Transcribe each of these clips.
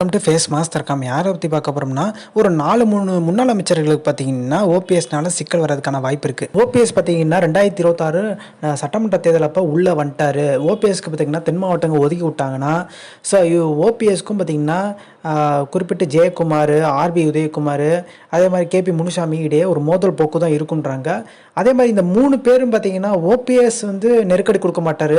Welcome to face master com யாரை பற்றி பார்க்க போகிறோம்னா ஒரு நாலு மூணு முன்னாள் அமைச்சர்களுக்கு பார்த்தீங்கன்னா ஓபிஎஸ்னால சிக்கல் வர்றதுக்கான வாய்ப்பு இருக்குது ஓபிஎஸ் பார்த்தீங்கன்னா ரெண்டாயிரத்தி இருபத்தாறு சட்டமன்ற தேர்தல் அப்போ உள்ளே வந்துட்டாரு. ஓபிஎஸ்க்கு பார்த்தீங்கன்னா தென் மாவட்டங்கள் ஒதுக்கி விட்டாங்கன்னா ஸோ ஓபிஎஸ்க்கும் பார்த்தீங்கன்னா குறிப்பிட்டு ஜெயக்குமார் ஆர்பி உதயகுமார் அதே மாதிரி கேபி முனுசாமி இடையே ஒரு மோதல் போக்கு தான் இருக்குன்றாங்க அதே மாதிரி இந்த மூணு பேரும் பார்த்தீங்கன்னா ஓபிஎஸ் வந்து நெருக்கடி கொடுக்க மாட்டார்.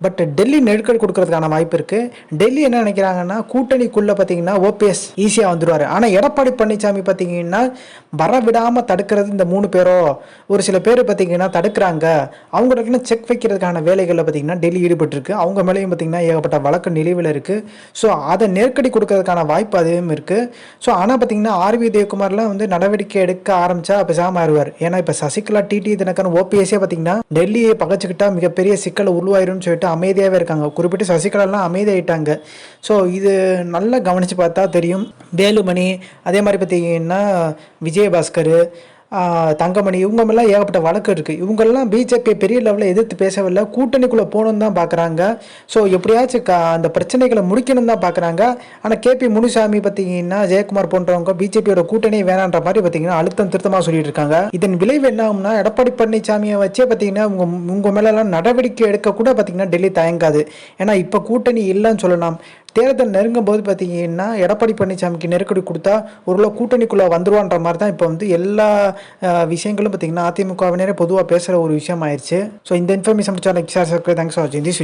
பட் டெல்லி நெருக்கடி கொடுக்கறதுக்கான வாய்ப்பு இருக்குது டெல்லி என்ன நினைக்கிறாங்கன்னா கூட்டணிக்குள்ளே பார்த்தீங்கன்னா ஓபிஎஸ் ஈஸியாக வந்துடுவார் ஆனால் எடப்பாடி பழனிசாமி பார்த்தீங்கன்னா வர விடாமல் தடுக்கிறது இந்த மூணு பேரோ ஒரு சில பேர் பார்த்தீங்கன்னா தடுக்கிறாங்க. அவங்களுக்கு செக் வைக்கிறதுக்கான வேலைகளில் பார்த்தீங்கன்னா டெல்லி ஈடுபட்டிருக்கு. அவங்க மேலேயும் பார்த்தீங்கன்னா ஏகப்பட்ட வழக்கு நிலைவில் இருக்குது ஸோ அதை நெருக்கடி கொடுக்கறதுக்கான வாய்ப்பு அதுவும் இருக்குது ஸோ ஆனால் பார்த்தீங்கன்னா ஆர்வி தேவகுமார்லாம் வந்து நடவடிக்கை எடுக்க ஆரம்பிச்சா பேசாமல் ஆயிடுவார் ஏன்னா இப்போ சசிகலா டிடி தினகரன் ஓபிஎஸ்ஸே பார்த்தீங்கன்னா டெல்லியை பகச்சுக்கிட்டா மிகப்பெரிய சிக்கல் உருவாயிரும்னு சொல்லிட்டு அமைதியாகவே இருக்காங்க. குறிப்பிட்டு சசிகலாலாம் அமைதியாயிட்டாங்க. ஸோ இது நல்லா கவனித்து பார்த்தா தெரியும். வேலுமணி அதே மாதிரி பார்த்தீங்கன்னா விஜயபாஸ்கர் தங்கமணி இவங்கமெல்லாம் ஏகப்பட்ட வழக்கு இருக்குது இவங்கெல்லாம் பிஜேபி பெரிய லெவலில் எதிர்த்து பேசவில்லை. கூட்டணிக்குள்ளே போகணுன்னு தான் பார்க்குறாங்க ஸோ எப்படியாச்சும் க அந்த பிரச்சனைகளை முடிக்கணும்னு தான் பார்க்குறாங்க ஆனால் கேபி முனுசாமி பார்த்தீங்கன்னா ஜெயக்குமார் போன்றவங்க பிஜேபியோட கூட்டணி வேணான்ற மாதிரி பார்த்தீங்கன்னா அழுத்தம் திருத்தமாக சொல்லிட்டு இருக்காங்க. இதன் விளைவு என்ன ஆகும்னா எடப்பாடி பழனிசாமியை வச்சே பார்த்தீங்கன்னா உங்கள் உங்கள் மேலெல்லாம் நடவடிக்கை எடுக்க கூட பார்த்தீங்கன்னா டெல்லி தயங்காது. ஏன்னா இப்போ கூட்டணி இல்லைன்னு சொல்லலாம். தேர்தல் நெருங்கும் போது பார்த்தீங்கன்னா எடப்பாடி பழனிசாமிக்கு நெருக்கடி கொடுத்தா ஒரு கூட்டணிக்குள்ளே வந்துருவான்ற மாதிரி தான் இப்போ வந்து எல்லா விஷயங்களும் பார்த்தீங்கன்னா அதிமுகவினரே பொதுவாக பேசுகிற ஒரு விஷயம் ஆயிடுச்சு ஸோ இந்த இன்ஃபர்மேஷன் முடிச்சா like share subscribe thanks for வாட்சிங். திஸ்